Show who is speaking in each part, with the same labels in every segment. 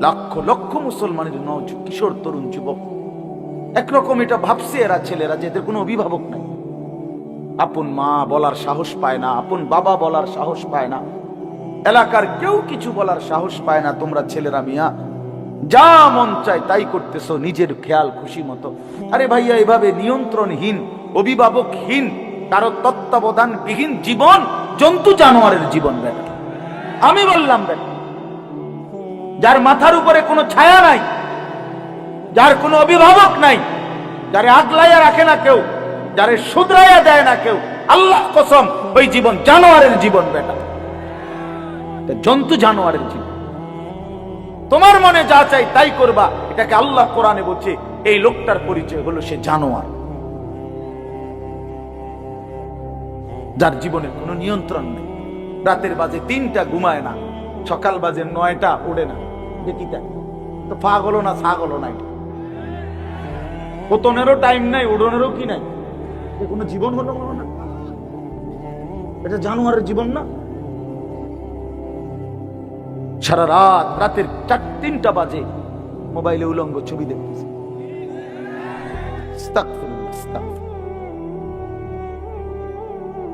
Speaker 1: লক্ষ লক্ষ মুসলমানের নজ কিশোর তরুণ যুবক। একরকম এটা ভাবছে এরা ছেলেরা যে এদের কোনো অভিভাবক নাই। আপন মা বলার সাহস পায় না, আপন বাবা বলার সাহস পায় না। এলাকার কেউ কিছু বলার সাহস পায় না, তোমরা ছেলেরা মিয়া। যা মন চায় তাই করতেছো, নিজের খেয়াল খুশি মতো। আরে ভাইয়া, এভাবে নিয়ন্ত্রণহীন, অভিভাবকহীন, কারও তত্ত্বাবধানবিহীন জীবন জন্তু জানোয়ারের জীবন বেটা। আমি বললাম বেটা যার মাথার উপরে কোনো ছায়া নাই, যার কোনো অভিভাবক নাই, যারে আগলাইয়া রাখে না কেউ, যারে শুধরাইয়া দেয় না কেউ, আল্লাহ কসম, ওই জীবন জানোয়ারের জীবন বেটা। জন্তু জানোয়ারের জীবন। তোমার মনে যা চাই তাই করবা, এটাকে আল্লাহ কোরআনে বলছে, এই লোকটার পরিচয় হলো সে জানোয়ার। যার জীবনের কোনো নিয়ন্ত্রণ নেই। রাতের বাজে তিনটা ঘুমায় না, সকাল বাজে নয়টা ওড়ে না। দেখিটা তো পাগলো না ছাগলো নাই। পতনেরও টাইম নাই, উড়নেরও কি নাই? কোনো জীবন হলো না এটা জানোয়ারের জীবন না? সারা রাত, রাতের চার, তিনটা বাজে মোবাইলে উলঙ্গ ছবি দেখতেছে।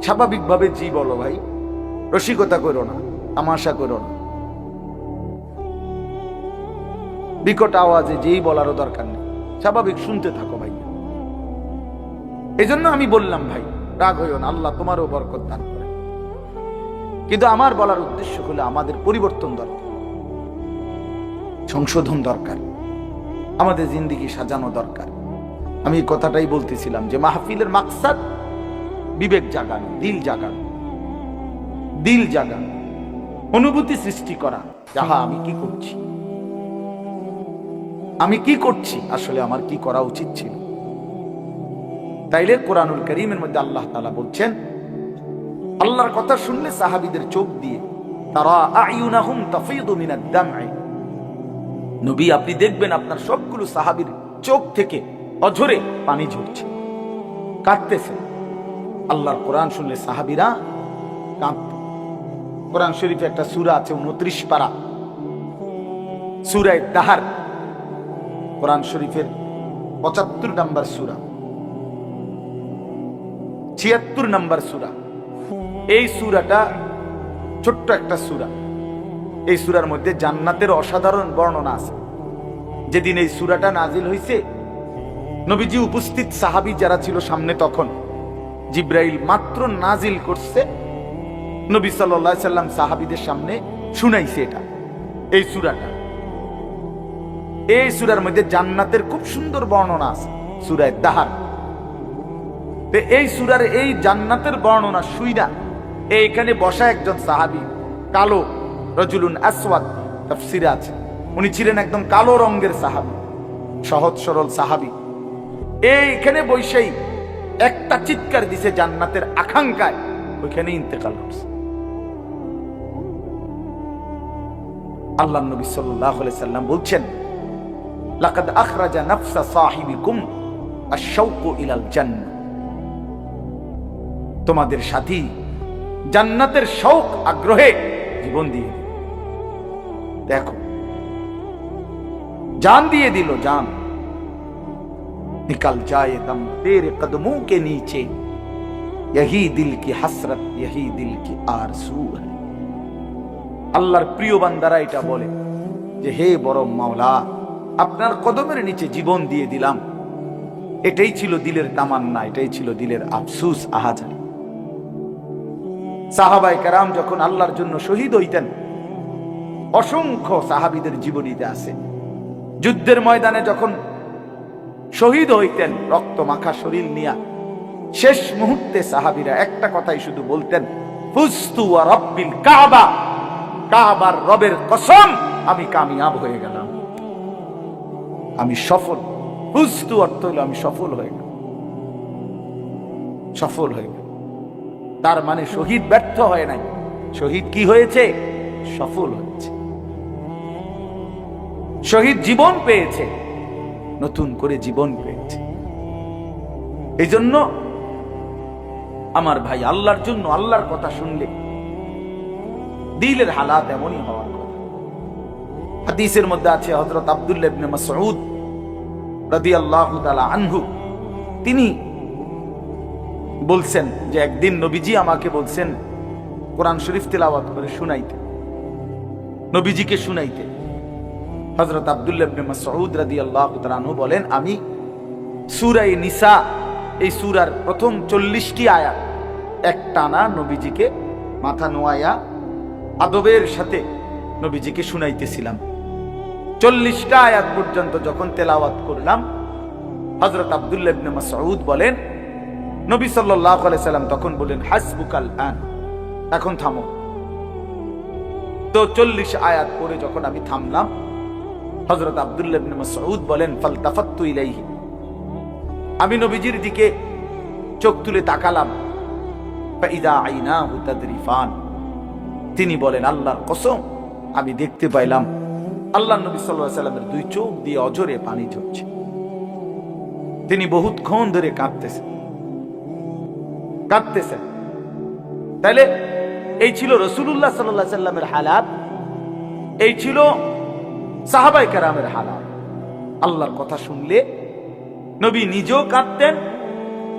Speaker 1: স্বাভাবিকভাবে জি বলো ভাই, রসিকতা করো না, তামাশা করো না। বিকট আওয়াজে যেই বলারও দরকার নেই। স্বাভাবিক, শুনতে থাকো ভাই। এই জন্য আমি বললাম, ভাই, রাগ হইও না, আল্লাহ তোমারও বরকত দান করে কিন্তু আমার বলার উদ্দেশ্য হলো আমাদের পরিবর্তন দরকার। সংশোধন দরকার। আমাদের জিন্দিগি সাজানো দরকার। আমি কথাটাই বলতেছিলাম যে মাহফিলের মাকসাদ বিবেক জাগানো, দিল জাগানো। দিল জাগানো। অনুভূতি সৃষ্টি করা, যাহা আমি কি করছি। আমি কি করছি? আসলে আমার কি করা উচিত ছিল? তাইলে কোরআনুল করিমের মধ্যে আল্লাহ তালা বলছেন, আল্লাহর কথা শুনলে সাহাবিদের চোখ দিয়ে, তারা নবী, আপনি দেখবেন আপনার সবগুলো সাহাবীর চোখ থেকে অঝরে পানি ঝরছে, কাঁদতেছে। আল্লাহর কোরআন শুনলে সাহাবীরা কাঁদত। কোরআন শরীফে একটা সূরা আছে উনত্রিশ পারা। সূরায়ে দাহার। কোরআন শরীফের পঁচাত্তর নাম্বার সূরা। ছিয়াত্তর নাম্বার সূরা। এই সূরাটা ছোট্ট একটা সূরা। এই সূরার মধ্যে জান্নাতের অসাধারণ বর্ণনা আছে। যেদিন এই সুরাটা নাজিল হইছে, নবীজি উপস্থিত সাহাবী যারা ছিল সামনে তখন, জিব্রাইল মাত্র নাজিল করছে, নবী সাল্লাম সাহাবীদের সামনে শুনাইছে এটা। এই সূরাটা। এই সূরার মধ্যে জান্নাতের খুব সুন্দর বর্ণনা আছে, সূরায় দাহার। এই সূরার এই জান্নাতের বর্ণনা শুইনা এইখানে বসা একজন সাহাবী, কালো রজুলুন আসওয়াদ তাফসিরে আছে। উনি ছিলেন একদম কালো রঙের সাহাবী, সহজ সরল সাহাবি। এইখানে বৈশাই একটা চিৎকার দিছে জান্নাতের আকাঙ্ক্ষায় ওইখানে ইন্তেকাল করছে আল্লাহ নবী আলাইহি সাল্লাম বলছেন লাকাদ আখরাজা নাফসা সাহিবিকুম আশ-শাওকু ইলাল জান্নাহ তোমাদের সাথী জান্নাতের শৌক আগ্রহে জীবন দিয়ে দিল। দেখো जान दिए दिलो जान निकल जाए दम तेरे कदमों के नीचे यही दिल की हसरत यही दिल की आरजू है আল্লাহর প্রিয় বান্দারা এটা বলে যে হে বড় মাওলা আপনার কদমের নিচে জীবন দিয়ে দিলাম। এটাই ছিল দিলের তামান্না, এটাই ছিল দিলের আফসুস আহাজারি সাহাবাই কারাম যখন আল্লাহর জন্য শহীদ হইতেন, অসংখ্য সাহাবিদের জীবনীতে আছে। যুদ্ধের ময়দানে যখন শহীদ হইতেন, রক্ত মাখা শরীর নিয়া, শেষ মুহূর্তে সাহাবিরা একটা কথাই শুধু বলতেন, ফুস্তু আর রব্বিল কাবা, কাবার রবের কসম, আমি কামিয়াব হয়ে গেলাম। আমি সফল। ফুস্তু অর্থ হলো আমি সফল হয়ে গেলাম। সফল হয়ে গেল তার মানে শহীদ ব্যর্থ হয় নাই। শহীদ কি হয়েছে? সফল হয়েছে। শহীদ জীবন পেয়েছে। নতুন করে জীবন পেয়েছে। এই জন্য আমার ভাই আল্লাহর জন্য আল্লাহর কথা শুনলে দিলের হালাত এমনই হওয়ার কথা। হাদিসের মধ্যে আছে হজরত আব্দুল্লাহ মাসউদ রাদিয়াল্লাহু তাআলা আনহু। তিনি বলছেন যে একদিন নবীজি আমাকে বলছেন, কোরআন শরীফ তেলাওয়াত করে শুনাইতে। নবীজিকে শুনাইতে। হজরত আব্দুল্লাহ মাসউদ রাদিয়াল্লাহু তাআলা আনহু বলেন, আমি সূরা নিসা, এই সূরার প্রথম 40টি আয়াত একটানা নবীজিকে মাথা নোয়ায়া, আদবের সাথে নবীজিকে শুনাইতেছিলাম। চল্লিশটা আয়াত পর্যন্ত যখন তেলাওয়াত করলাম হজরত আবদুল্লাহ ইবনে মাসউদ বলেন, নবী সাল্লাল্লাহু আলাইহি সাল্লাম তখন বলেন, হাসবুকাল আন। এখন থামো। তো চল্লিশ আয়াত পরে যখন আমি থামলাম হজরত আবদুল্লাহ ইবনে মাসউদ বলেন, ফালতাফাত্তু ইলাইহি। আমি নবীজির দিকে চোখ তুলে তাকালাম। ফাইদা আইনাহু তাদরিফান। তিনি বলেন, আল্লাহর কসম, আমি দেখতে পাইলাম আল্লাহ নবী আলাইহি সাল্লামের দুই চোখ দিয়ে অজরে পানি ঝরছে। তিনি বহুতক্ষণ ধরে কাঁদতেছেন। কাঁদতেছেন। তাইলে এই ছিল রসুল্লাহ সাল্লাহ সাল্লামের হালাত। এই ছিল সাহাবাই কারামের হালাত। আল্লাহর কথা শুনলে নবী নিজেও কাঁদতেন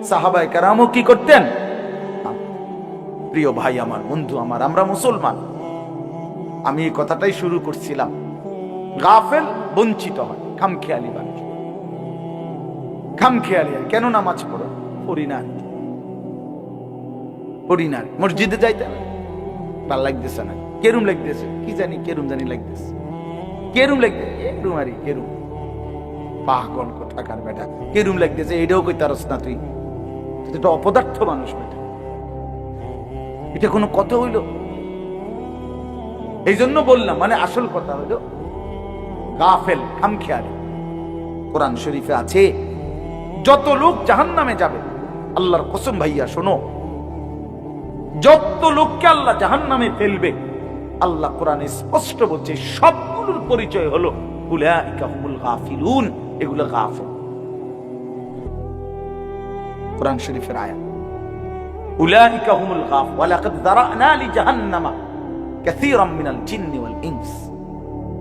Speaker 1: সাহাবাই কেরামও কি করতেন? প্রিয় ভাই, আমার বন্ধু, আমার, আমরা মুসলমান। আমি এই কথাটাই শুরু করছিলাম। গাফেল বঞ্চিত হয়। খামখেয়ালি মানুষ। খামখেয়ালি হয়। কেন নামাজ পড়ো? পড়ি না মসজিদে যাইতে ভালো লাগতেছে না। কেরুম লাগতেছে। কি জানি কেরুম জানি লাগতেছে। কেরুম লাগতেছে। কেরুম আরি কেরুম। পাগল কোথাকার বেটা। কেরুম লাগতেছে। এটাও কই তারস না তুই। তো অপদার্থ মানুষ বেটা। এটা কোনো কথা হইল? এই জন্য বললাম মানে আসল কথা হইল গাফেল, খামখেয়ালি। কোরআন শরীফে আছে, যত লোক জাহান নামে যাবে, আল্লাহর কসম ভাইয়া, শোনো। যত লোককে আল্লাহ জাহান নামে ফেলবে, আল্লাহ কোরআনে স্পষ্ট বলছে, সবগুলোর পরিচয় হলো কোরআন শরীফের ওয়াল ইনস।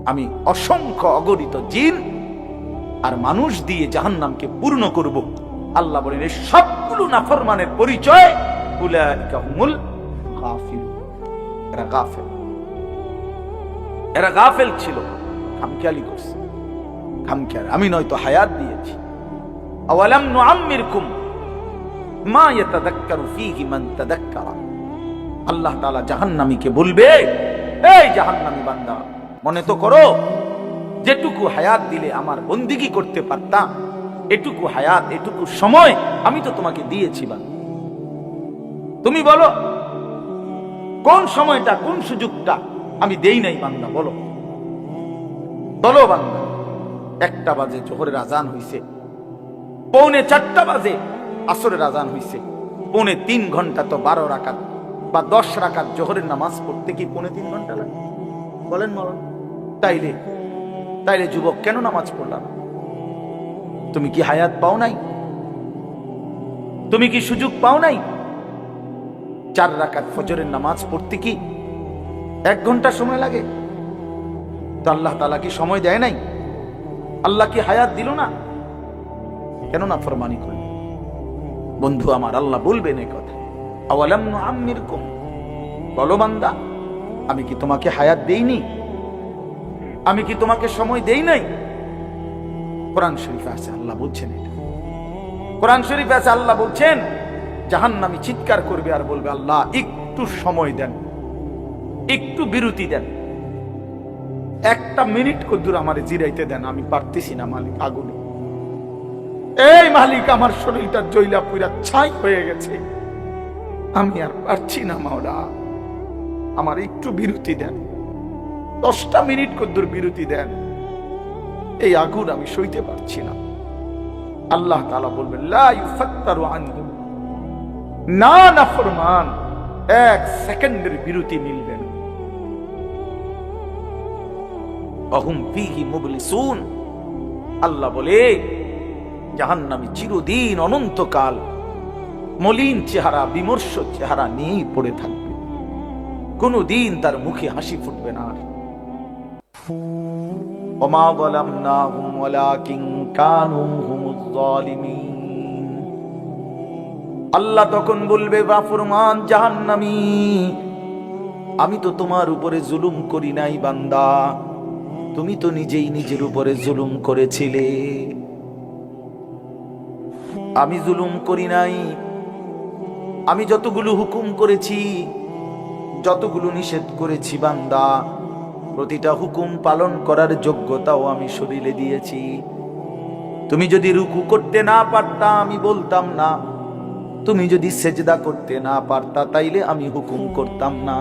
Speaker 1: আমি অসংখ্য অগণিত জিন আর মানুষ দিয়ে জাহান্নামকে পূর্ণ করব। আল্লাহ বলেন সবগুলো নাফরমানের পরিচয় এরা গাফেল। ছিল। করছে। আমি নয়তো হায়াত দিয়েছি। মান আল্লাহ জাহান্নামীকে বলবে, এই জাহান্নামী বান্দা মনে তো করো, যেটুকু হায়াত দিলে আমার বন্দিগি করতে পারতাম, এটুকু হায়াত, এটুকু সময় আমি তো তোমাকে দিয়েছি বান্দা তুমি বলো, কোন সময়টা, কোন সুযোগটা আমি দেই নাই বান্দা, বলো। বলো বান্দা, একটা বাজে জোহরের আজান হইছে, পৌনে চারটা বাজে আসরের আজান হইছে, পৌনে তিন ঘণ্টা তো বারো রাকাত, বা দশ রাকাত জোহরের নামাজ পড়তে কি পৌনে তিন ঘণ্টা লাগে? বলেন বলেন তাইলে তাইলে যুবক, কেন নামাজ পড়লাম তুমি কি হায়াত পাও নাই? তুমি কি সুযোগ পাও নাই? চার রাকাত ফজরের নামাজ পড়তে কি এক ঘণ্টা সময় লাগে? তো আল্লাহ তালা কি সময় দেয় নাই? আল্লাহ কি হায়াত দিল না? কেন না ফরমানি করল? বন্ধু আমার, আল্লাহ বলবেন এই কথা। আওয়ালাম বলো বান্দা, আমি কি তোমাকে হায়াত দেইনি? আমি কি তোমাকে সময় দেই নাই? কোরআন শরীফে আছে, আল্লাহ বলছেন এটা। কোরআন শরীফে আছে, আল্লাহ বলছেন, জাহান্নামী চিৎকার করবে আর বলবে, আল্লাহ, একটু সময় দেন, একটু বিরতি দেন। একটা মিনিট কদ্দুর আমার জিরাইতে দেন, আমি পারতেছি না, মালিক, আগুনে। এই মালিক, আমার শরীরটা জৈলা পুরা ছাই হয়ে গেছে। আমি আর পারছি না, মাওলা। আমার একটু বিরতি দেন। দশটা মিনিট কদ্দুর বিরতি দেন। এই আগুন আমি সইতে পারছি না। আল্লাহ তাআলা বলবেন না না এক সেকেন্ডের বিরতি মিলবে আল্লাহ বলে, জাহান্নামী চিরদিন অনন্তকাল মলিন চেহারা, বিমর্ষ চেহারা নিয়েই পড়ে থাকবে। কোনোদিন তার মুখে হাসি ফুটবে না আর। وما ظلمناهم ولكن كانوا هم الظالمين আল্লাহ তখন বলবে বাফরমান জাহান্নামী আমি তো তোমার উপরে জুলুম করি নাই বান্দা তুমি তো নিজেই নিজের উপরে জুলুম করেছিলে আমি জুলুম করি নাই আমি যতগুলো হুকুম করেছি যতগুলো নিষেধ করেছি বান্দা প্রতিটা হুকুম পালন করার যোগ্যতাও আমি শরীরে দিয়েছি। তুমি যদি রুকু করতে না পারতা, আমি বলতাম না। তুমি যদি সেজদা করতে না পারতা, তাইলে আমি হুকুম করতাম না।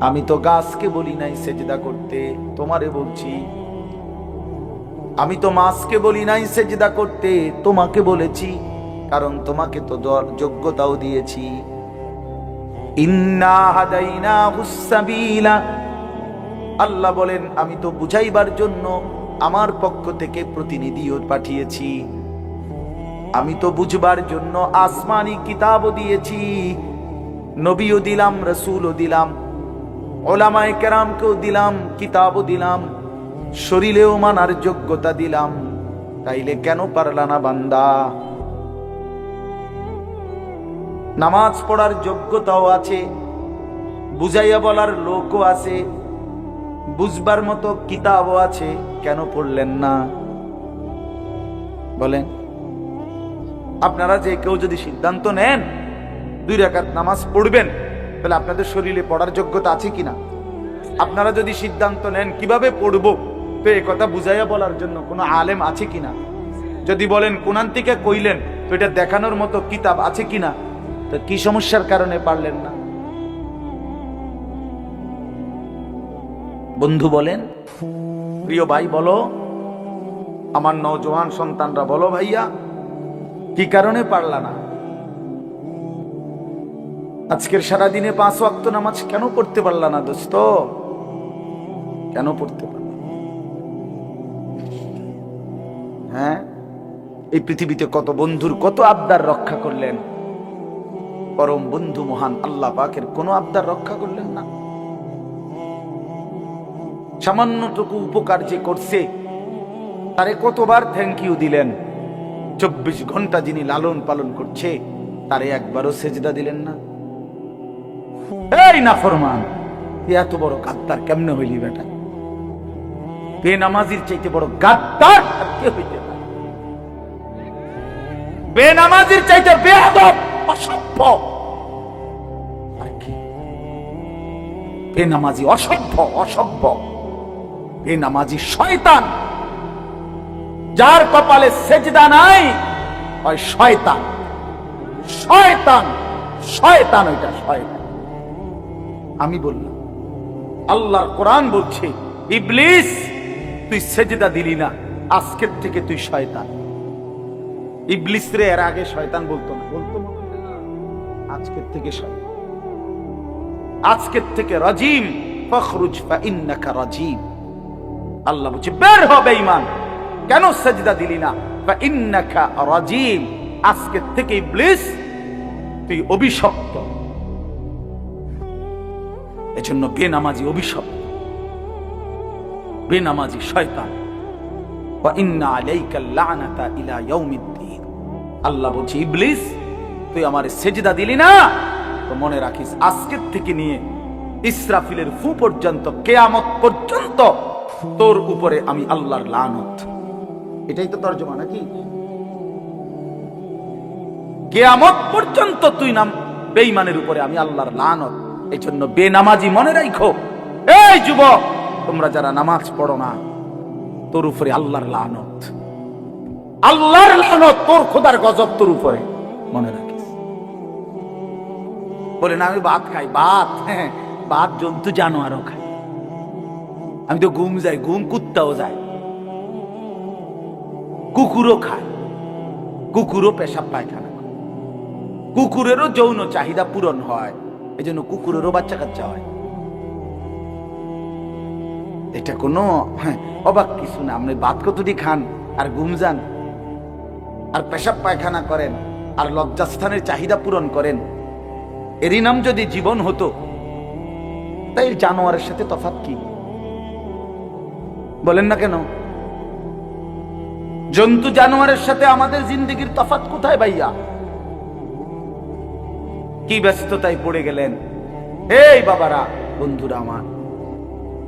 Speaker 1: আমি তো গাছকে বলি নাই সেজদা করতে, তোমারে বলছি। আমি তো মাছকে বলি নাই সেজদা করতে, তোমাকে বলেছি, কারণ তোমাকে তো যোগ্যতাও দিয়েছি। ইন্না হাদাইনা হুসাবিলা আল্লাহ বলেন, আমি তো বুঝাইবার জন্য আমার পক্ষ থেকে প্রতিনিধিও পাঠিয়েছি। আমি তো বুঝবার জন্য আসমানি কিতাবও দিয়েছি। নবীও দিলাম, রসুলও দিলাম, ওলামায় কেরামকেও দিলাম, কিতাবও দিলাম, শরীরেও মানার যোগ্যতা দিলাম। তাইলে কেন পারলা না বান্দা? নামাজ পড়ার যোগ্যতাও আছে, বুঝাইয়া বলার লোকও আছে বুঝবার মতো কিতাবও আছে, কেন পড়লেন না? বলেন, আপনারা যে কেউ যদি সিদ্ধান্ত নেন, দুই রাকাত নামাজ পড়বেন, তাহলে আপনাদের শরীরে পড়ার যোগ্যতা আছে কিনা? আপনারা যদি সিদ্ধান্ত নেন, কীভাবে পড়ব? তো এ কথা বুঝাইয়া বলার জন্য কোনো আলেম আছে কিনা? যদি বলেন কোনান থেকে কইলেন, তো এটা দেখানোর মতো কিতাব আছে কিনা? তো কি সমস্যার কারণে পারলেন না? বন্ধু বলেন, প্রিয় ভাই বলো, আমার নওজোয়ান সন্তানরা বলো ভাইয়া, কি কারণে পারলা না? আজকের সারা দিনে পাঁচ ওয়াক্ত নামাজ কেন পড়তে পারলা না দোস্ত? কেন পড়তে পারলা হ্যাঁ? এই পৃথিবীতে কত বন্ধুর কত আবদার রক্ষা করলেন? পরম বন্ধু মহান আল্লাহ পাকের কোনো আবদার রক্ষা করলেন না। সামান্যটুকু উপকার যে করছে, তারে কতবার থ্যাংক ইউ দিলেন। চব্বিশ ঘণ্টা যিনি লালন পালন করছে, তারে একবারও সেজদা দিলেন না। এই এত বড় গাদ্দার কেমনে হইলি বেটা? বেনামাজির চাইতে বড় গাদ্দার কে হইতে পারে বেনামাজির চাইতে অসভ্য। আর কি? বেনামাজি অসভ্য অসভ্য। বেনামাজি শয়তান। যার কপালে সেজদা নাই, হয় শয়তান। শয়তান শয়তান ওইটা শয়তান। আমি বললাম, আল্লাহর কোরআন বলছে, ইবলিস, তুই সেজদা দিলি না, আজকের থেকে তুই শয়তান। ইবলিস রে, এর আগে শয়তান বলতো না। বলতো আজকের থেকে শয়তান। আজকের থেকে রাজিম, ফখরুজ ফা ইন্নাকা রাজিম। আল্লাহ বলছে, বের হবে ইমান কেন সেজদা দিলি না? ফা ইন্নাকা রাজিম। আজকের থেকে ইবলিস তুই অভিশপ্ত। এজন্য বেনামাজি অভিশপ্ত। বেনামাজি শয়তান। ওয়া ইন্না আলাইকা লানাতা ইলা ইয়াউমিদ্দিন। আল্লাহ বলছে, ইবলিস, তুই আমার সেজদা দিলি না? তো মনে রাখিস আজকের থেকে নিয়ে ইসরাফিলের ফু পর্যন্ত, কেয়ামত পর্যন্ত তোর উপরে আমি আল্লাহর লানত। এটাই তো তর্জমা নাকি? কেয়ামত পর্যন্ত তুই নাম বেঈমানের উপরে আমি আল্লাহর লানত। এই জন্য বেনামাজি মনে রাখো এই যুবক তোমরা যারা নামাজ পড়ো না তোর উপরে আল্লাহর লানত। আল্লাহর লানত তোর খোদার গজব তোর উপরে। মনে রাখিস। বলে না আমি ভাত খাই ভাত। হ্যাঁ ভাত জন্তু জানোয়ারও খাই আমি তো ঘুম যাই ঘুম কুত্তাও যায়। কুকুরও খায় কুকুরও পেশাব পায়খানা করে। কুকুরেরও যৌন চাহিদা পূরণ হয় এই জন্য কুকুরেরও বাচ্চা কাচ্চা হয়। এটা কোনো হ্যাঁ, অবাক কিছু না। আপনি ভাত কতটি খান আর ঘুম যান আর পেশাব পায়খানা করেন আর লজ্জাস্থানের চাহিদা পূরণ করেন এরই নাম যদি জীবন হতো তাই জানোয়ারের সাথে তফাৎ কি? বলেন না কেন? জন্তু জানোয়ারের সাথে আমাদের জিন্দিগির তফাত কোথায় ভাইয়া? কি ব্যস্ততায় পড়ে গেলেন? এই বাবারা, বন্ধুরা আমার,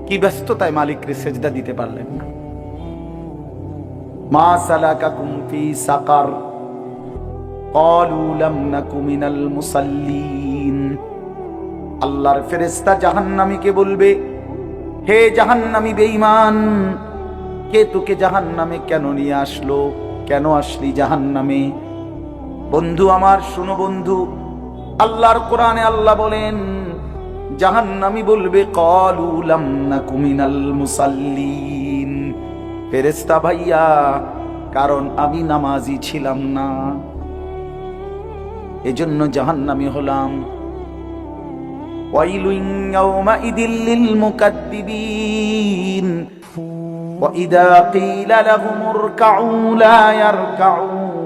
Speaker 1: কি ব্যস্ততায় মালিককে সেজদা দিতে পারলেন না। মা সালাকা কুমফি সাকার আল্লাহর ফেরেস্তা জাহান্নামীকে বলবে হে জাহান্নামী বেঈমান, কে তোকে জাহান্নামে কেন নিয়ে আসলো? কেন আসলি জাহান্নামে? বন্ধু আমার, শুনো বন্ধু, আল্লাহর কোরআনে আল্লাহ বলেন, জাহান্নামী বলবে, কলু লাম নাকু মিনাল মুসাল্লিন। ফেরেশতা ভাইয়া, কারণ আমি নামাজি ছিলাম না। এজন্য জাহান্নামী হলাম। ويل يومئذ للمكذبين وإذا قيل لهم اركعوا لا يركعون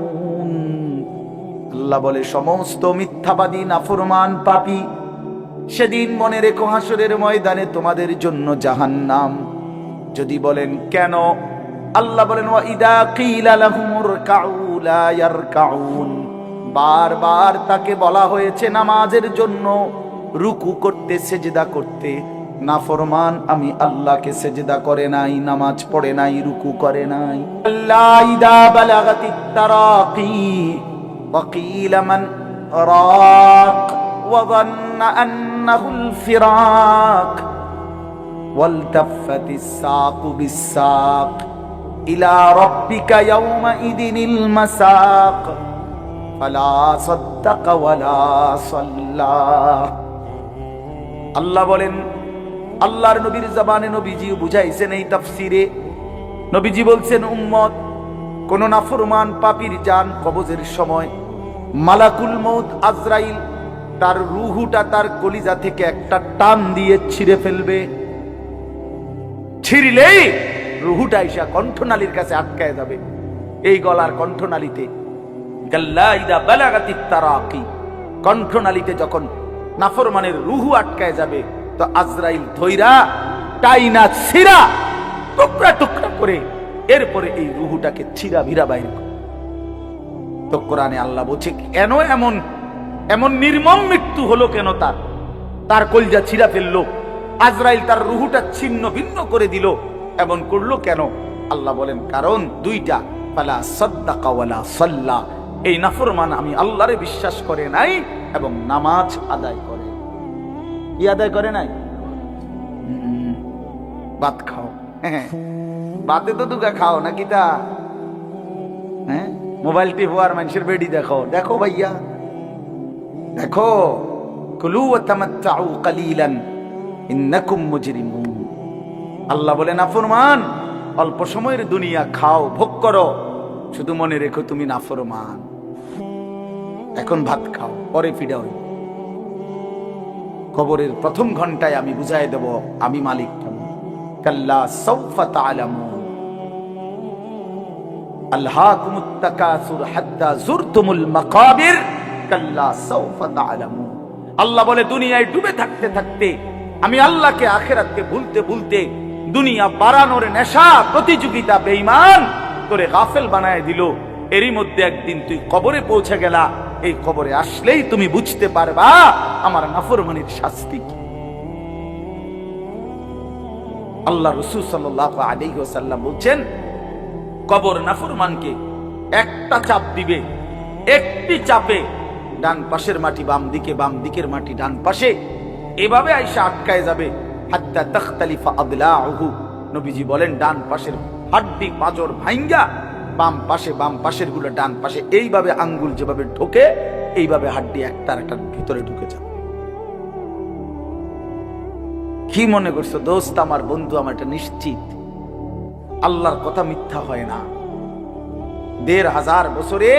Speaker 1: আল্লাহ বলে সমস্ত মিথ্যাবাদী নাফরমান পাপী সেদিন মনে রেখো হাসরের ময়দানে তোমাদের জন্য জাহান্নাম যদি বলেন কেন আল্লাহ বলেন ওয়াইদা কিলা লাহুমুর কাউলা ইয়ারকাউন বারবার তাকে বলা হয়েছে নামাজের জন্য রুকু করতে সেজদা করতে নাফরমান আমি আল্লাহকে সেজদা করে নাই নামাজ পড়ে নাই রুকু করে নাই আল্লাহ ইদা বালাগাতিত তারাকি وقيل من راق وظن أنه الفراق والتفت الساق بالساق إلى ربك يومئذ المساق فلا صدق ولا صلى আল্লাহ বলেন, আল্লাহর নবীর জবানে নবীজি বুঝাইছেন এই তাফসিরে। নবীজি বলছেন, উম্মত, কোন নাফরমান পাপির জান কবজের সময়। মালাকুল মৌত আজরাইল, তার রুহুটা তার কলিজা থেকে একটা টান দিয়ে ছিঁড়ে ফেলবে। ছিঁড়লেই রুহুটা ইসা কণ্ঠনালীর কাছে আটকায় যাবে। এই গলার কণ্ঠনালীতে কণ্ঠনালীতে যখন নাফরমানের রুহু আটকায় যাবে। তো আজরাইল ধৈরা, টাইনা ছিরা টুকরা টুকরা করে এরপরে এই রুহুটাকে ছিরা ভিরা বাইরে। তো কোরআনে আল্লাহ বলছে, কেন এমন এমন নির্মম মৃত্যু হলো কেন তার? তার কলজা ছিঁড়া ফেলল। আজরাইল তার রুহুটা ছিন্ন ভিন্ন করে দিল। এমন করল কেন? আল্লাহ বলেন, কারণ দুইটা পালা সদ্দাকা ওয়ালা সাল্লা। এই নাফরমান আমি আল্লাহরে বিশ্বাস করে নাই এবং নামাজ আদায় করে। কি আদায় করে নাই? ভাত খাও। হ্যাঁ। বাতে তো দুগা খাও, নাকি তা? হ্যাঁ? মোবাইল টিপো আর মানুষের বেডি দেখো। দেখো ভাইয়া। দেখো। কুলু তামাত্তাউ কালিলান, ইন্নাকুম মুজরিমুন। আল্লাহ বলেন নাফরমান, অল্প সময়ের দুনিয়া খাও, ভোগ করো। শুধু মনে রেখো তুমি নাফরমান। এখন ভাত খাও, পরে ফিরে হই কবরের প্রথম ঘন্টায় আমি বুঝাই দেব, আমি মালিক কেমন? কাল্লা আল্লাহ বলে, দুনিয়ায় ডুবে থাকতে থাকতে, আমি আল্লাহকে আখেরাতকে ভুলতে ভুলতে দুনিয়া বাড়ানোর নেশা প্রতিযোগিতা বেঈমান করে গাফেল বানায় দিল। এরই মধ্যে একদিন তুই কবরে পৌঁছে গেলা। এই কবরে আসলেই তুমি বুঝতে পারবা আমার নাফরমানির শাস্তি কি। আল্লাহ রসুল সাল্লাহ আলাইহি সাল্লাম বলছেন, কবর নাফরমানকে একটা চাপ দিবে, একটি চাপে ডান পাশের মাটি বাম দিকে, বাম দিকের মাটি ডান পাশে এভাবে আইসা আটকায় যাবে। হাত্তা তখতালিফা আদলাহু নবীজি বলেন, ডান পাশের হাড্ডি পাঁজর ভাঙ্গা বাম পাশে, বাম পাশেরগুলো ডান পাশে, এইভাবে আঙ্গুল যেভাবে ঢোকে, এইভাবে হাড্ডি একটার একটার ভিতরে ঢুকে যাবে কি মনে করছ দোস্ত? আমার বন্ধু আমার এটা নিশ্চিত। আল্লাহর কথা মিথ্যা হয় না। দেড় হাজার বছরে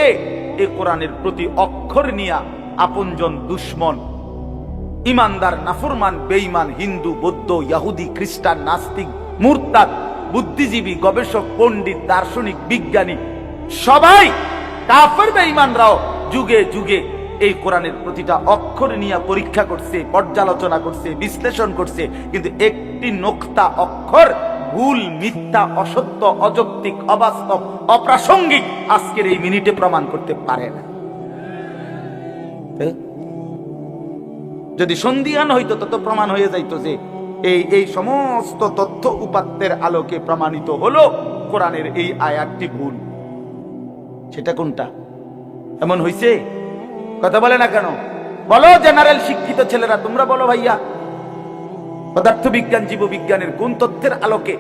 Speaker 1: এ কোরআনের প্রতি অক্ষর নিয়া আপনজন দুশ্মন, ইমানদার, নাফরমান, বেঈমান, হিন্দু, বৌদ্ধ, ইয়াহুদি, খ্রিস্টান, নাস্তিক, মুরতাদ বুদ্ধিজীবী গবেষক পণ্ডিত দার্শনিক বিজ্ঞানী সবাই কাফের বেঈমানরাও যুগে যুগে এই কোরআনের প্রতিটা অক্ষর নিয়ে পরীক্ষা করছে পর্যালোচনা করছে বিশ্লেষণ করছে কিন্তু একটি নোক্তা অক্ষর ভুল মিথ্যা অসত্য অযৌক্তিক অবাস্তব অপ্রাসঙ্গিক আজকের এই মিনিটে প্রমাণ করতে পারে না। যদি সন্ধিয়ান হইতো তত প্রমাণ হয়ে যাইতো যে এই এই সমস্ত তথ্য উপাত্তের আলোকে প্রমাণিত হলো কোরআনের এই আয়াতটি ভুল সেটা কোনটা? এমন হইছে? কথা বলে না কেন? বলো জেনারেল শিক্ষিত ছেলেরা, তোমরা বলো ভাইয়া। পদার্থ পদার্থবিজ্ঞান, জীববিজ্ঞানের কোন তথ্যের আলোকে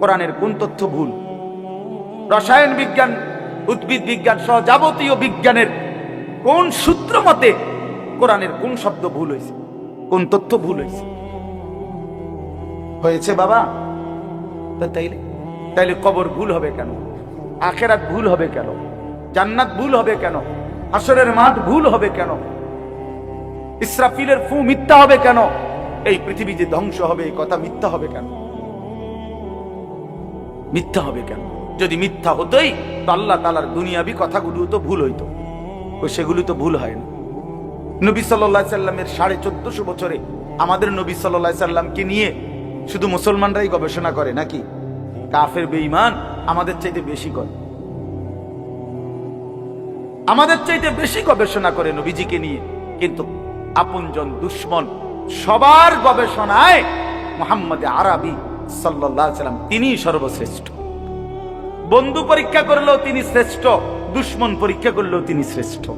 Speaker 1: কোরআনের কোন তথ্য ভুল? রসায়ন বিজ্ঞান, উদ্ভিদ বিজ্ঞান সহ যাবতীয় বিজ্ঞানের কোন সূত্র মতে কোরআনের কোন শব্দ ভুল হয়েছে কোন তথ্য ভুল হয়েছে হয়েছে বাবা? তাইলে? তাইলে কবর ভুল হবে কেন? আখেরাত ভুল হবে কেন? জান্নাত ভুল হবে কেন? আসরের মাঠ ভুল হবে কেন? ইসরাফিলের ফু মিথ্যা হবে কেন? এই পৃথিবী যে ধ্বংস হবে, এই কথা মিথ্যা হবে কেন? মিথ্যা হবে কেন? যদি মিথ্যা হতোই, তো আল্লাহ তালার দুনিয়াবি কথাগুলো তো ভুল হইতো। ও সেগুলো তো ভুল হয় না। নবী সাল্লাহ সাল্লামের সাড়ে চোদ্দশো বছরে আমাদের নবী সাল্লাহ সাল্লামকে নিয়ে শুধু মুসলমানরাই গবেষণা করে, নাকি? কাফের বেঈমান আমাদের চাইতে বেশি করে। আমাদের চাইতে বেশি গবেষণা করে নবীজিকে নিয়ে। কিন্তু আপনজন দুশ্মন সবার গবেষণায় মোহাম্মদ আরবি সাল্লাহ সাল্লাম তিনি সর্বশ্রেষ্ঠ। বন্ধু পরীক্ষা করলেও তিনি শ্রেষ্ঠ, দুশ্মন পরীক্ষা করলেও তিনি শ্রেষ্ঠ।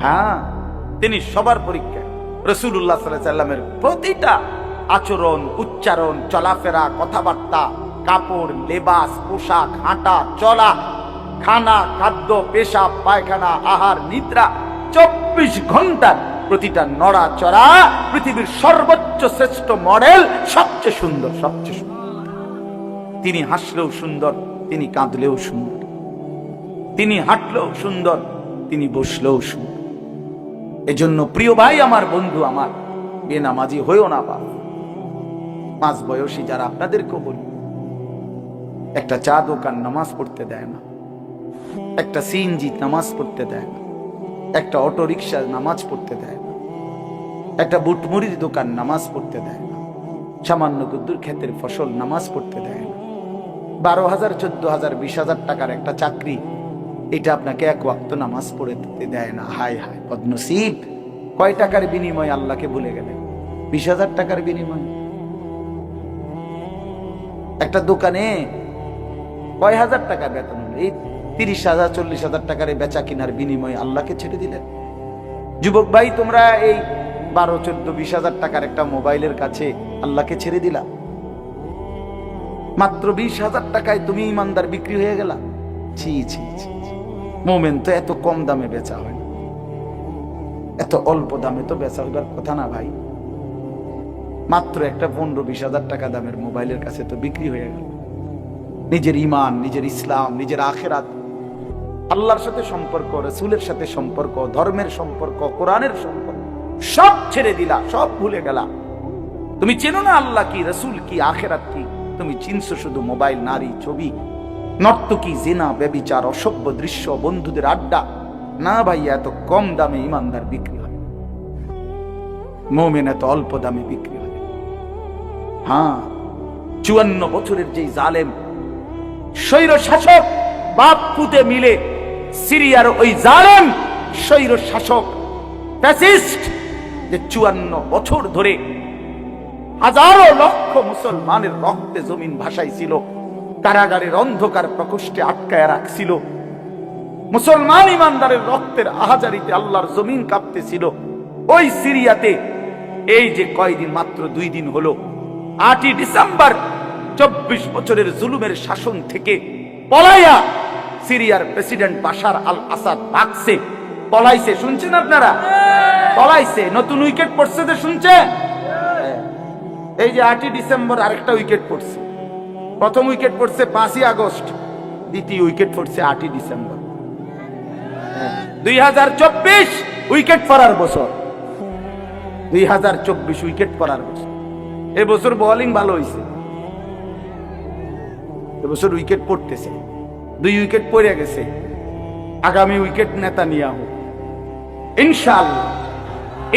Speaker 1: হ্যাঁ তিনি সবার পরীক্ষা রসুল্লাহ সাল্লামের প্রতিটা আচরণ, উচ্চারণ, চলাফেরা, কথাবার্তা, কাপড়, লেবাস, পোশাক, হাঁটা, চলা, খানা, খাদ্য পেশাব পায়খানা, আহার, নিদ্রা, চব্বিশ ঘণ্টার প্রতিটা নড়া চড়া পৃথিবীর সর্বোচ্চ শ্রেষ্ঠ মডেল, সবচেয়ে সুন্দর সবচেয়ে সুন্দর। তিনি হাসলেও সুন্দর, তিনি কাঁদলেও সুন্দর। তিনি হাঁটলেও সুন্দর, তিনি বসলেও সুন্দর। এজন্য প্রিয় ভাই, আমার বন্ধু, আমার বেনামাজি হয়েও না বাপ। মাঝ বয়সী যারা আপনাদেরকেও বলি, একটা চা দোকান নামাজ পড়তে দেয় না, একটা সিএনজি নামাজ পড়তে দেয় না, একটা অটো রিক্সা নামাজ পড়তে দেয় না, একটা বুটমুড়ির দোকান নামাজ পড়তে দেয় না, সামান্য কুদ্দুর ক্ষেতের ফসল নামাজ পড়তে দেয় না, বারো হাজার, চোদ্দ হাজার, বিশ হাজার টাকার একটা চাকরি এটা আপনাকে এক ওয়াক্ত নামাজ পড়ে দিতে দেয় না। হায় হায় পদ্মসিব কয় টাকার বিনিময়ে আল্লাহকে ভুলে গেলেন? বিশ হাজার টাকার বিনিময়ে। একটা দোকানে কয় হাজার টাকা বেতন এই তিরিশ হাজার, চল্লিশ হাজার টাকার বেচা কিনার বিনিময়ে আল্লাহকে ছেড়ে দিলেন। যুবক ভাই, তোমরা এই বারো, চোদ্দ, বিশ হাজার টাকার একটা মোবাইলের কাছে আল্লাহকে ছেড়ে দিলা। মাত্র বিশ হাজার টাকায় তুমি ইমানদার বিক্রি হয়ে গেলা। ছি ছি ছি। মোমেন তো এত কম দামে বেচা হয় না। এত অল্প দামে তো বেচা হইবার কথা না ভাই। মাত্র একটা পনেরো বিশ হাজার টাকা দামের মোবাইলের কাছে তো বিক্রি হয়ে গেল। নিজের ইমান, নিজের ইসলাম, নিজের আখেরাত। আল্লাহর সাথে সম্পর্ক, রসুলের সাথে সম্পর্ক, ধর্মের সম্পর্ক, কোরআনের সম্পর্ক, সব ছেড়ে দিলা, সব ভুলে গেলা। তুমি চেনো না আল্লাহ কি, রসুল কি, আখেরাত কি? তুমি চিনছো শুধু মোবাইল, নারী, ছবি নর্তকী জেনা ব্যবিচার অসভ্য দৃশ্য, বন্ধুদের আড্ডা। না ভাই, এত কম দামে ইমানদার বিক্রি হয়। মোমেন এত অল্প দামে বিক্রি হয়। হ্যাঁ চুয়ান্ন বছরের যেই জালেম স্বৈর শাসক বাপ পুতে মিলে সিরিয়ার ওই জালেম স্বৈর শাসক ফ্যাসিস্ট, যে চুয়ান্ন বছর ধরে হাজারো লক্ষ মুসলমানের রক্তে জমিন ভাসাইছিল। কারাগারের অন্ধকার প্রকোষ্ঠে আটকায় রাখছিল। মুসলমান ইমানদারের রক্তের আহাজারিতে আল্লাহর জমিন কাঁপতেছিল। ওই সিরিয়াতে এই যে কয়দিন মাত্র দুই দিন হলো, আটই ডিসেম্বর, চব্বিশ বছরের জুলুমের শাসন থেকে পলাইয়া সিরিয়ার প্রেসিডেন্ট বাশার আল আসাদ ভাগছে পলাইছে, শুনছেন আপনারা? পলাইছে, নতুন উইকেট পড়ছে যে শুনছেন? এই যে আটই ডিসেম্বর আরেকটা উইকেট পড়ছে। প্রথম উইকেট পড়ছে পাঁচই আগস্ট, দ্বিতীয় উইকেট পড়ছে আটই ডিসেম্বর। দুই হাজার চব্বিশ উইকেট পড়ার বছর। দুই হাজার চব্বিশ উইকেট পড়ার বছর। এবছর বোলিং ভালো হয়েছে এবছর উইকেট পড়তেছে। দুই উইকেট পড়ে গেছে। আগামী উইকেট নেতা নিয়ে হোক ইনশাআল্লাহ।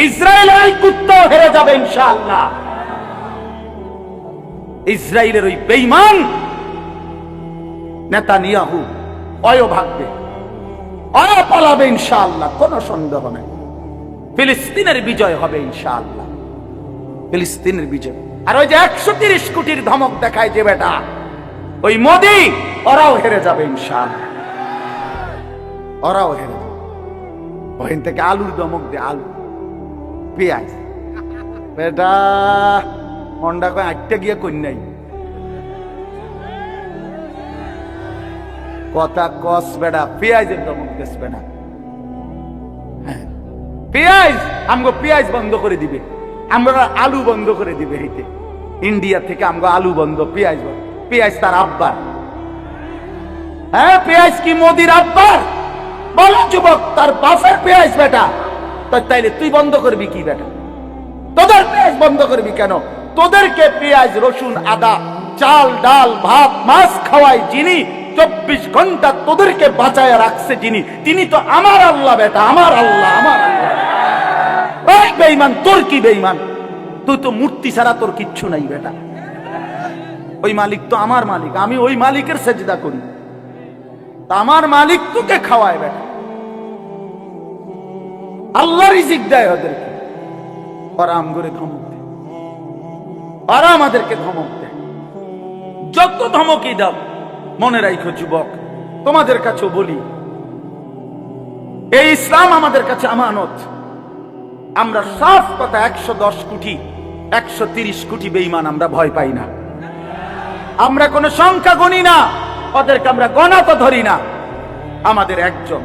Speaker 1: ইসরায়েল কুত্তাও হেরে যাবে ইনশাআল্লাহ। ইসরায়েলের ওই বেইমান নেতা নিয়াহু অয় ভাগবে অয় পালাবে ইনশাআল্লাহ, কোনো সন্দেহ নেই। ফিলিস্তিনের বিজয় হবে ইনশাআল্লাহ। ফিলিস্তিনের বিজয়। আর ওই যে একশো তিরিশ কোটির ধমক দেখায় যে বেটা, ওই মোদি, ওরাও হেরে যাবে ইনশাআল্লাহ। ওরাও হেরে যাবে। ওখান থেকে আলুর ধমক দে, আলু, পেঁয়াজ। বেটা মন্ডা কয় আটটা গিয়ে কন্যাই। কথা কস বেড়া পেঁয়াজের দেশ বেড়া। হ্যাঁ। পেঁয়াজ আমগো পেঁয়াজ বন্ধ করে দিবে। আমরা আলু বন্ধ করে দিবে এইতে ইন্ডিয়া থেকে আমগো আলু বন্ধ পেঁয়াজ পেঁয়াজ তার আব্বার। হ্যাঁ পেঁয়াজ কি মোদির আব্বার? বলো যুবক, তার বাপের পেঁয়াজ বেটা। তাইলে তুই বন্ধ করবি কি বেটা? তোদের পেঁয়াজ বন্ধ করবি কেন? তোদেরকে পেঁয়াজ, রসুন, আদা, চাল, ডাল, ভাত, মাছ খাওয়াই যিনি, চব্বিশ ঘণ্টা তোদেরকে বাঁচায় রাখছে যিনি, তিনি তো আমার আল্লাহ বেটা, আমার আল্লাহ আমার আল্লাহ। বেইমান তোর কি বেইমান তুই তো মূর্তি ছাড়া তোর কিচ্ছু নাই বেটা। ওই মালিক তো আমার মালিক, আমি ওই মালিকের সেজদা করি। আমার মালিক তোকে খাওয়ায় বেটা। আল্লাহ রিজিক দেয় ওদেরকে। ওরা আম করে ধমক ওরা আমাদেরকে ধমক দেয়। যত ধমকই দাও, মনে রাখো যুবক, তোমাদের কাছেও বলি, এই ইসলাম আমাদের কাছে আমানত। আমরা সাফ কথা একশো দশ কোটি, একশো তিরিশ কোটি বেইমান আমরা ভয় পাই না। আমরা কোনো সংখ্যা গণি না, ওদেরকে আমরা গণাত ধরি না। আমাদের একজন,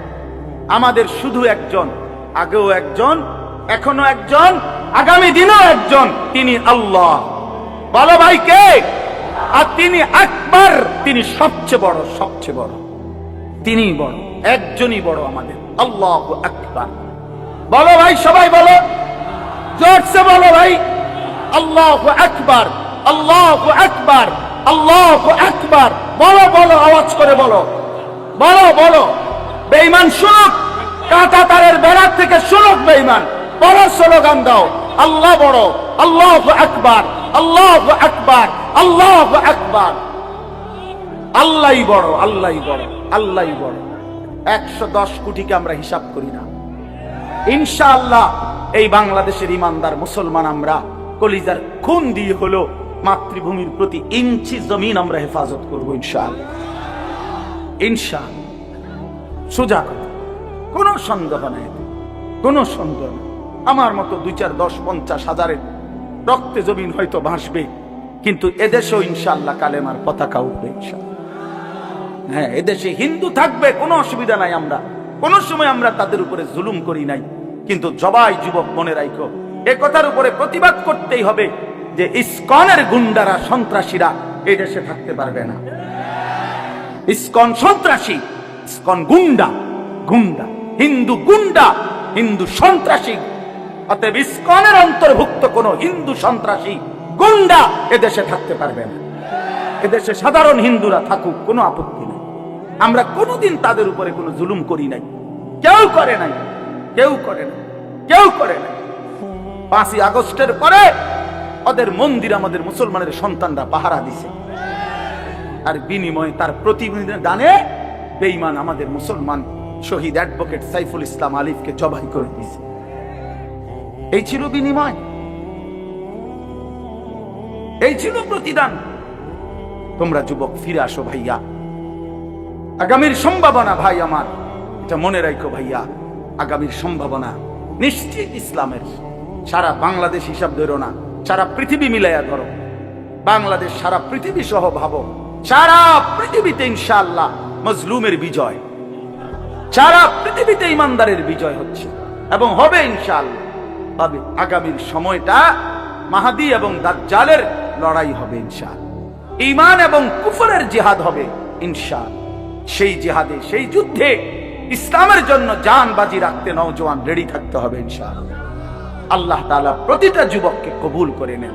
Speaker 1: আমাদের শুধু একজন, আগেও একজন, এখনও একজন, আগামী দিনও একজন, তিনি আল্লাহ। বলো ভাই কে? আর তিনি একবার তিনি সবচেয়ে বড় সবচেয়ে বড়। তিনি বড়, একজনই বড় আমাদের, আল্লাহ আকবর। বলো ভাই, সবাই বলো। জোরসে বলো ভাই। আল্লাহ একবার আল্লাহ একবার আল্লাহ একবার বলো বলো, আওয়াজ করে বলো। বলো বলো। বেঈমান শুনুক কাঁটা তারের বেড়ার থেকে শুনুক বেঈমান। বড় স্লোগান দাও। আল্লাহ বড়, আল্লাহ আকবর। আল্লাহ আকবর আল্লাহ আকবর। আল্লাহ বড় আল্লাহ বড় আল্লাহ বড়। একশো দশ কোটিকে আমরা হিসাব করি না। ইনশাআল্লাহ এই বাংলাদেশের ইমানদার মুসলমান আমরা, কলিজার খুন দিয়ে হলো মাতৃভূমির প্রতি ইঞ্চি জমিন আমরা হেফাজত করব ইনশাআল্লাহ। ইনশাআল্লাহ। সোজা কথা, কোনো সন্দেহ নাই। কোনো সন্দেহ আমার মতো দুই চার দশ পঞ্চাশ হাজারের রক্তে জমিন হয়তো ভাসবে, কিন্তু এদেশেও ইনশাল্লাহ কালেমার পতাকা উঠবে ইনশাআল্লাহ। হ্যাঁ এদেশে হিন্দু থাকবে, কোনো অসুবিধা নাই আমরা। কোনো সময় আমরা তাদের উপরে জুলুম করি নাই। কিন্তু জবাই যুবক মনে রাখো এ কথার উপরে প্রতিবাদ করতেই হবে যে ইস্কনের গুন্ডারা, সন্ত্রাসীরা এই দেশে থাকতে পারবে না। ইস্কন সন্ত্রাসী, ইস্কন গুন্ডা গুন্ডা, হিন্দু গুন্ডা, হিন্দু সন্ত্রাসী অতএব ইস্কনের অন্তর্ভুক্ত কোন হিন্দু সন্ত্রাসী গুন্ডা এদেশে থাকতে পারবে না। এদেশে সাধারণ হিন্দুরা থাকুক, কোনো আপত্তি নেই। আমরা কোনোদিন তাদের উপরে কোনো জুলুম করি নাই। কেউ করে নাই। কেউ করে নাই। কেউ করে নাই। পাঁচই আগস্টের পরে ওদের মন্দির আমাদের মুসলমানের সন্তানরা পাহারা দিছে। আর বিনিময়ে তার প্রতিদানে বেঈমান আমাদের মুসলমান শহীদ অ্যাডভোকেট সাইফুল ইসলাম আলিফকে জবাই করে দিয়েছে এই ছিল বিনিময়। এই ছিল প্রতিদান। তোমরা যুবক, ফিরে আসো ভাইয়া। আগামীর সম্ভাবনা ভাই আমার, এটা মনে রাখো ভাইয়া, আগামীর সম্ভাবনা নিশ্চিত ইসলামের। সারা বাংলাদেশ হিসাব ধরো না, সারা পৃথিবী মিলাইয়া করো বাংলাদেশ সারা পৃথিবী সহ ভাবো। সারা পৃথিবীতে ইনশাআল্লাহ মজলুমের বিজয়। সারা পৃথিবীতে ইমানদারের বিজয় হচ্ছে। এবং হবে ইনশাআল্লাহ। হবে আগামীর সময়টা মাহাদি এবং দাজ্জালের লড়াই হবে ইনশাল ইমান এবং কুফরের জিহাদ হবে ইনশাল সেই জিহাদে, সেই যুদ্ধে ইসলামের জন্য জান বাজি রাখতে নওজোয়ান রেডি থাকতে হবে ইনশাল আল্লাহ তালা প্রতিটা যুবককে কবুল করে নেন।